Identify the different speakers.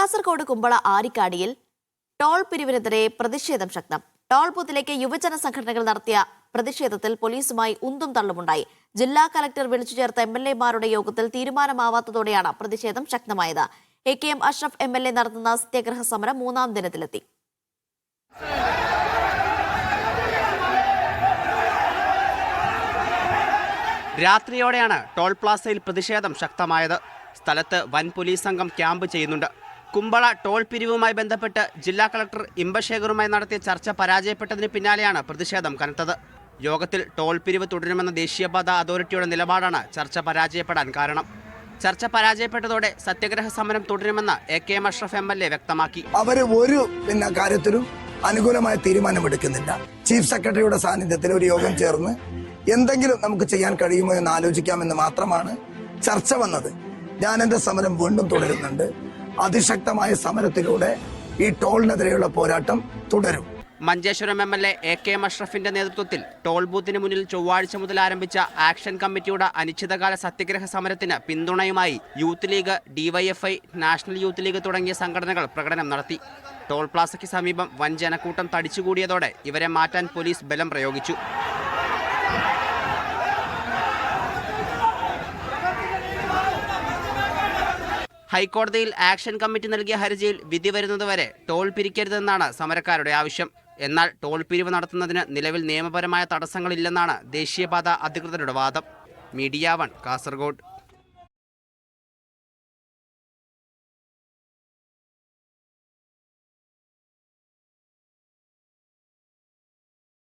Speaker 1: കാസർഗോഡ് കുമ്പള ആരിക്കാടിയിൽ ടോൾ പിരിവിനെതിരെ പ്രതിഷേധം ശക്തം. ടോൾ ബൂത്തിലേക്ക് യുവജന സംഘടനകൾ നടത്തിയ പ്രതിഷേധത്തിൽ പോലീസുമായി ഉന്തും തള്ളുമുണ്ടായി. ജില്ലാ കലക്ടർ വിളിച്ചു ചേർത്ത എം എൽ എമാരുടെ യോഗത്തിൽ തീരുമാനമാവാത്തതോടെയാണ് പ്രതിഷേധം ശക്തമായത്. A K M Ashraf M L A നടത്തുന്ന സത്യാഗ്രഹ സമരം മൂന്നാം ദിനത്തിലെത്തി.
Speaker 2: രാത്രിയോടെയാണ് ടോൾ പ്ലാസയിൽ പ്രതിഷേധം ശക്തമായത്. സ്ഥലത്ത് വൻ പോലീസ് സംഘം ക്യാമ്പ് ചെയ്യുന്നുണ്ട്. കുമ്പള ടോൾ പിരിവുമായി ബന്ധപ്പെട്ട് ജില്ലാ കളക്ടർ ഇമ്പശേഖറുമായി നടത്തിയ ചർച്ച പരാജയപ്പെട്ടതിന് പിന്നാലെയാണ് പ്രതിഷേധം കനത്തത്. യോഗത്തിൽ ടോൾ പിരിവ് തുടരുമെന്ന ദേശീയപാത അതോറിറ്റിയുടെ നിലപാടാണ് ചർച്ച പരാജയപ്പെടാൻ കാരണം. ചർച്ച പരാജയപ്പെട്ടതോടെ സത്യഗ്രഹ സമരം തുടരുമെന്ന് A K M Ashraf M L A വ്യക്തമാക്കി.
Speaker 3: അവർ ഒരു പിന്നെ കാര്യത്തിലും അനുകൂലമായ തീരുമാനമെടുക്കുന്നില്ല. ചീഫ് സെക്രട്ടറിയുടെ സാന്നിധ്യത്തിൽ ഒരു യോഗം ചേർന്ന് എന്തെങ്കിലും നമുക്ക് ചെയ്യാൻ കഴിയുമോ എന്ന് ആലോചിക്കാമെന്ന് മാത്രമാണ് ചർച്ച വന്നത്. ഞാൻ എന്റെ സമരം വീണ്ടും തുടരുന്നുണ്ട്. അതിശക്തമായ സമരത്തിലൂടെ ഈ ടോളിനെതിരെയുള്ള പോരാട്ടം തുടരും.
Speaker 2: Manjeshwaram M L A K M അഷ്റഫിന്റെ നേതൃത്വത്തിൽ ടോൾ ബൂത്തിന് മുന്നിൽ ചൊവ്വാഴ്ച മുതൽ ആരംഭിച്ച ആക്ഷൻ കമ്മിറ്റിയുടെ അനിശ്ചിതകാല സത്യഗ്രഹ സമരത്തിന് പിന്തുണയുമായി youth league DYFI national youth league തുടങ്ങിയ സംഘടനകൾ പ്രകടനം നടത്തി. ടോൾ പ്ലാസയ്ക്ക് സമീപം വൻ ജനക്കൂട്ടം തടിച്ചുകൂടിയതോടെ ഇവരെ മാറ്റാൻ പോലീസ് ബലം പ്രയോഗിച്ചു. ഹൈക്കോടതിയിൽ ആക്ഷൻ കമ്മിറ്റി നൽകിയ ഹർജിയിൽ വിധി വരുന്നതുവരെ ടോൾ പിരിക്കരുതെന്നാണ് സമരക്കാരുടെ ആവശ്യം. എന്നാൽ ടോൾ പിരിവ് നടത്തുന്നതിന് നിലവിൽ നിയമപരമായ തടസ്സങ്ങളില്ലെന്നാണ് ദേശീയപാത അധികൃതരുടെ വാദം. Media one Kasaragod.